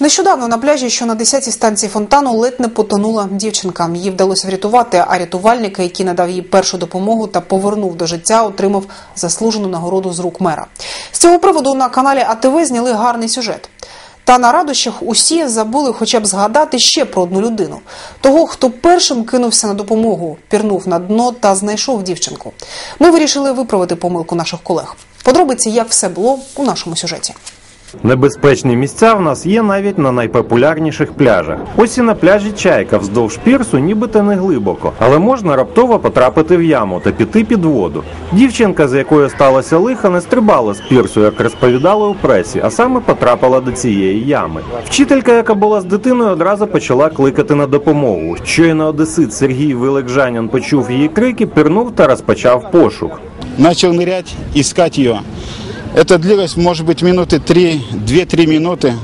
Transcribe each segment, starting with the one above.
Нещодавно на пляжі, що на 10-й станції фонтану, ледь не потонула дівчинка. Її вдалося врятувати, а рятувальника, який надав їй першу допомогу та повернув до життя, отримав заслужену нагороду з рук мера. З цього приводу на каналі АТВ зняли гарний сюжет. Та на радощах усі забули хоча б згадати ще про одну людину того, хто першим кинувся на допомогу, пірнув на дно та знайшов дівчинку. Ми вирішили виправити помилку наших колег. Подробиці, як все було у нашому сюжеті. Небезпечні місця в нас є навіть на найпопулярніших пляжах. Ось і на пляжі Чайка вздовж пірсу нібито не глибоко, але можна раптово потрапити в яму та піти під воду. Дівчинка, з якою сталося лиха, не стрибала з пірсу, як розповідали у пресі, а саме потрапила до цієї ями. Вчителька, яка була з дитиною, одразу почала кликати на допомогу. Щойно одесит Сергій Вилекжанін почув її крики, пірнув та розпочав пошук. начал нырять, искать ее. Это длилось, может быть, минуты три, 2-3 минуты.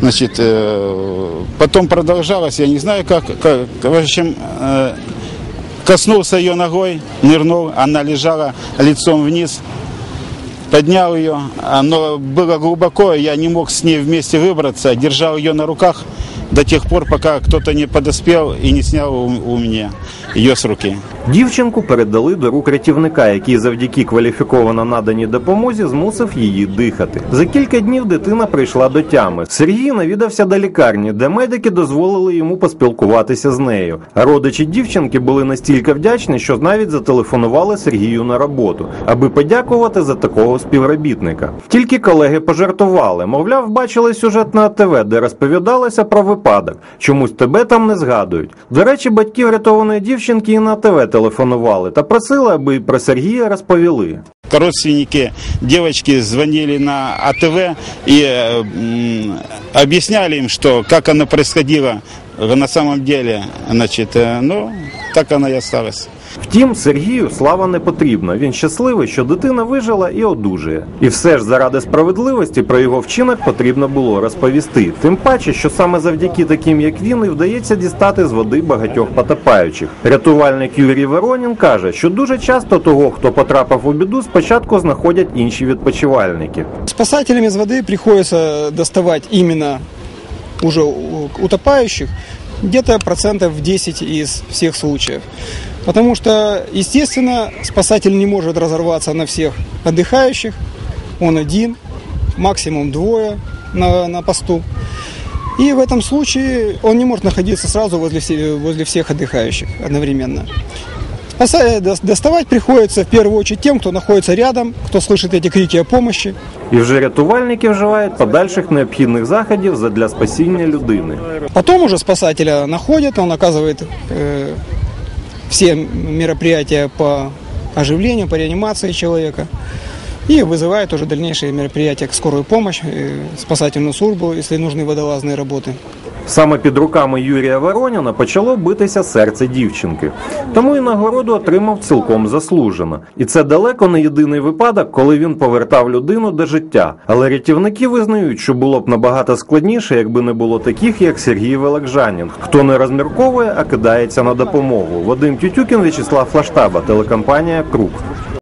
Значит, э, потом продолжалось, я не знаю как, как в общем, э, коснулся ее ногой, нырнул, она лежала лицом вниз, поднял ее, оно было глубоко, я не мог с ней вместе выбраться, держал ее на руках до тех пор, пока кто-то не подоспел и не снял у, у меня ее с руки. Дівчинку передали до рук рятівника, який завдяки кваліфіковано наданій допомозі змусив її дихати. За кілька днів дитина прийшла до тями. Сергій навідався до лікарні, де медики дозволили йому поспілкуватися з нею. Родичі дівчинки були настільки вдячні, що навіть зателефонували Сергію на роботу, аби подякувати за такого співробітника. Тільки колеги пожартували, мовляв, бачили сюжет на АТВ, де розповідалося про випадок. Чомусь тебе там не згадують. До речі, батьки врятованої дівчинки і на АТВ телефонували та просили, аби про Сергія розповіли. Родственники девочки звонили на АТВ и э, м, объясняли им, что как оно происходило на самом деле. Значит, э, ну, так оно и осталось. Втім, Сергію слава не потрібна. Він щасливий, що дитина вижила і одужує. І все ж заради справедливості про його вчинок потрібно було розповісти. Тим паче, що саме завдяки таким, як він, і вдається дістати з води багатьох потопаючих. Рятувальник Юрій Воронін каже, що дуже часто того, хто потрапив у біду, спочатку знаходять інші відпочивальники. Спасателям из воды приходится доставать именно уже у- утопающих где-то процентов 10 из всех случаев. Потому что, естественно, спасатель не может разорваться на всех отдыхающих. Он один, максимум двое на, на посту. И в этом случае он не может находиться сразу возле, все- возле всех отдыхающих одновременно. Спаса- дос- Доставать приходится в первую очередь тем, кто находится рядом, кто слышит эти крики о помощи. І вже рятувальники вживають подальших необхідних заходів задля спасіння людини. Потом уже спасателя находят, он оказывает э, все мероприятия по оживлению, по реанимации человека. И вызывает уже дальнейшие мероприятия, скорую помощь, э, спасательную службу, если нужны водолазные работы. Саме під руками Юрія Вороніна почало битися серце дівчинки. Тому і нагороду отримав цілком заслужено. І це далеко не єдиний випадок, коли він повертав людину до життя. Але рятівники визнають, що було б набагато складніше, якби не було таких, як Сергій Великжанін, хто не розмірковує, а кидається на допомогу. Вадим Тютюкін, В'ячеслав Флаштаба, телекомпанія Круг.